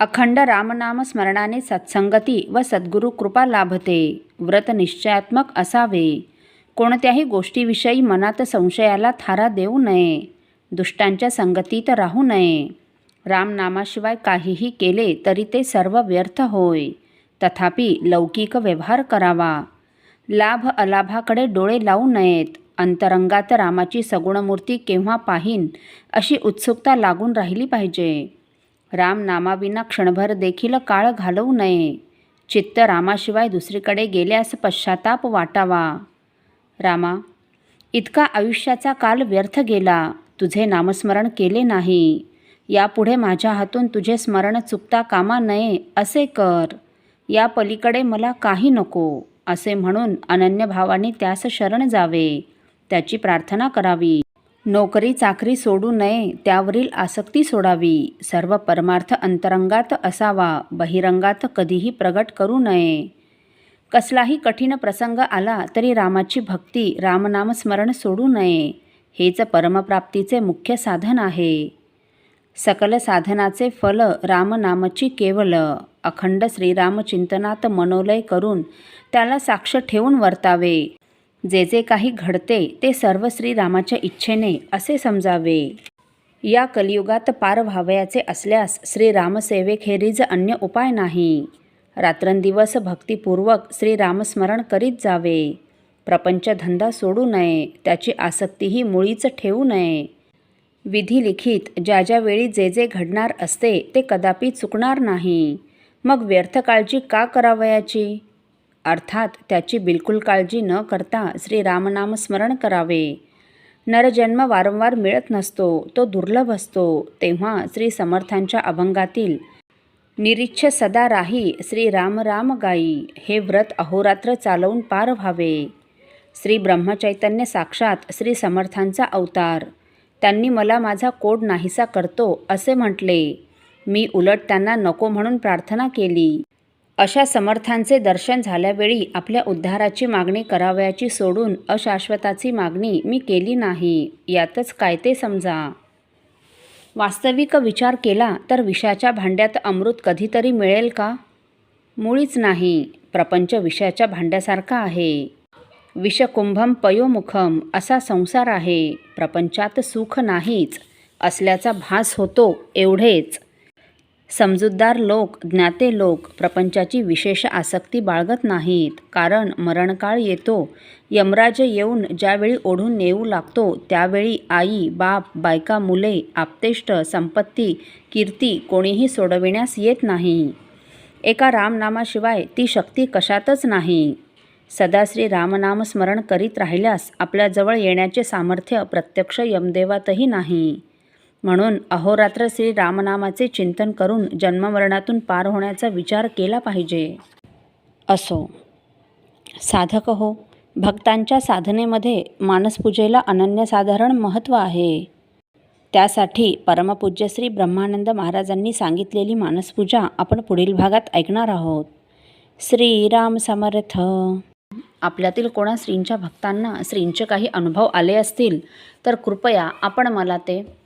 अखंड रामनाम स्मरणाने सत्संगती व सद्गुरु कृपा लाभते व्रत निश्चयात्मक असावे. कोणत्याही गोष्टीविषयी मनात संशयाला थारा देऊ नये दुष्टांच्या संगतीत राहू नये. रामनामाशिवाय काहीही केले तरी ते सर्व व्यर्थ होय तथापि लौकिक व्यवहार करावा. लाभ अलाभाकडे डोळे लावू नयेत अंतरंगात रामाची सगुणमूर्ती केव्हा पाहीन अशी उत्सुकता लागून राहिली पाहिजे. राम नामाविना क्षणभर देखील काळ घालवू नये. चित्त रामाशिवाय दुसरीकडे गेल्यास पश्चाताप वाटावा. रामा इतका आयुष्याचा काल व्यर्थ गेला. तुझे नामस्मरण केले नाही. यापुढे माझ्या हातून तुझे स्मरण चुकता कामा नये असे कर. या पलीकडे मला काही नको असे म्हणून अनन्यभावाने त्यास शरण जावे. त्याची प्रार्थना करावी. नोकरी चाकरी सोडू नये त्यावरील आसक्ती सोडावी. सर्व परमार्थ अंतरंगात असावा बहिरंगात कधीही प्रगट करू नये. कसलाही कठीण प्रसंग आला तरी रामाची भक्ती रामनामस्मरण सोडू नये. हेच परमप्राप्तीचे मुख्य साधन आहे. सकल साधनाचे फल रामनामची केवल. अखंड श्रीरामचिंतनात मनोलय करून त्याला साक्ष ठेवून वर्तावे. जे जे काही घडते ते सर्व श्रीरामाच्या इच्छेने असे समजावे. या कलियुगात पार व्हावयाचे असल्यास श्रीरामसेवेखेरीज अन्य उपाय नाही. रात्रंदिवस भक्तिपूर्वक श्रीरामस्मरण करीत जावे. प्रपंचधंदा सोडू नये त्याची आसक्तीही मुळीच ठेवू नये. विधी लिखित ज्या ज्या वेळी जे जे घडणार असते ते कदापि चुकणार नाही. मग व्यर्थ काळजी का करावयाची? अर्थात त्याची बिलकुल काळजी न करता श्रीरामनाम स्मरण करावे. नरजन्म वारंवार मिळत नसतो तो दुर्लभ असतो तेव्हा श्री समर्थांच्या अभंगातील निरीच्छ सदा राही श्री राम राम गाई हे व्रत अहोरात्र चालवून पार व्हावे श्री ब्रह्मचैतन्य साक्षात श्री समर्थांचा अवतार त्यांनी मला माझा कोड नाहीसा करतो असे म्हटले. मी उलट त्यांना नको म्हणून प्रार्थना केली. अशा समर्थांचे दर्शन झाल्यावेळी आपल्या उद्धाराची मागणी करावयाची सोडून अशाश्वताची मागणी मी केली नाही. यातच काय ते समजा. वास्तविक विचार केला तर विषाच्या भांड्यात अमृत कधीतरी मिळेल का? मुळीच नाही. प्रपंच विषाच्या भांड्यासारखा आहे. विषकुंभम पयोमुखम असा संसार आहे. प्रपंचात सुख नाहीच. असल्याचा भास होतो एवढेच. समजूतदार लोक ज्ञाते लोक प्रपंचाची विशेष आसक्ती बाळगत नाहीत. कारण मरणकाळ येतो. यमराज येऊन ज्यावेळी ओढून नेऊ लागतो त्यावेळी आई बाप बायका मुले आप्तेष्ट संपत्ती कीर्ती कोणीही सोडविण्यास येत नाही. एका रामनामाशिवाय ती शक्ती कशातच नाही. सदा श्री करीत राहिल्यास आपल्याजवळ येण्याचे सामर्थ्य प्रत्यक्ष यमदेवातही नाही. म्हणून अहोरात्र श्री रामनामाचे चिंतन करून जन्ममरणातून पार होण्याचा विचार केला पाहिजे. असो. साधक हो. भक्तांच्या साधनेमध्ये मानसपूजेला अनन्यसाधारण महत्त्व आहे. त्यासाठी परमपूज्य श्री ब्रह्मानंद महाराजांनी सांगितलेली मानसपूजा आपण पुढील भागात ऐकणार आहोत. श्रीराम समर्थ. आपल्यातील कोणा श्रींच्या भक्तांना श्रींचे काही अनुभव आले असतील तर कृपया आपण मला ते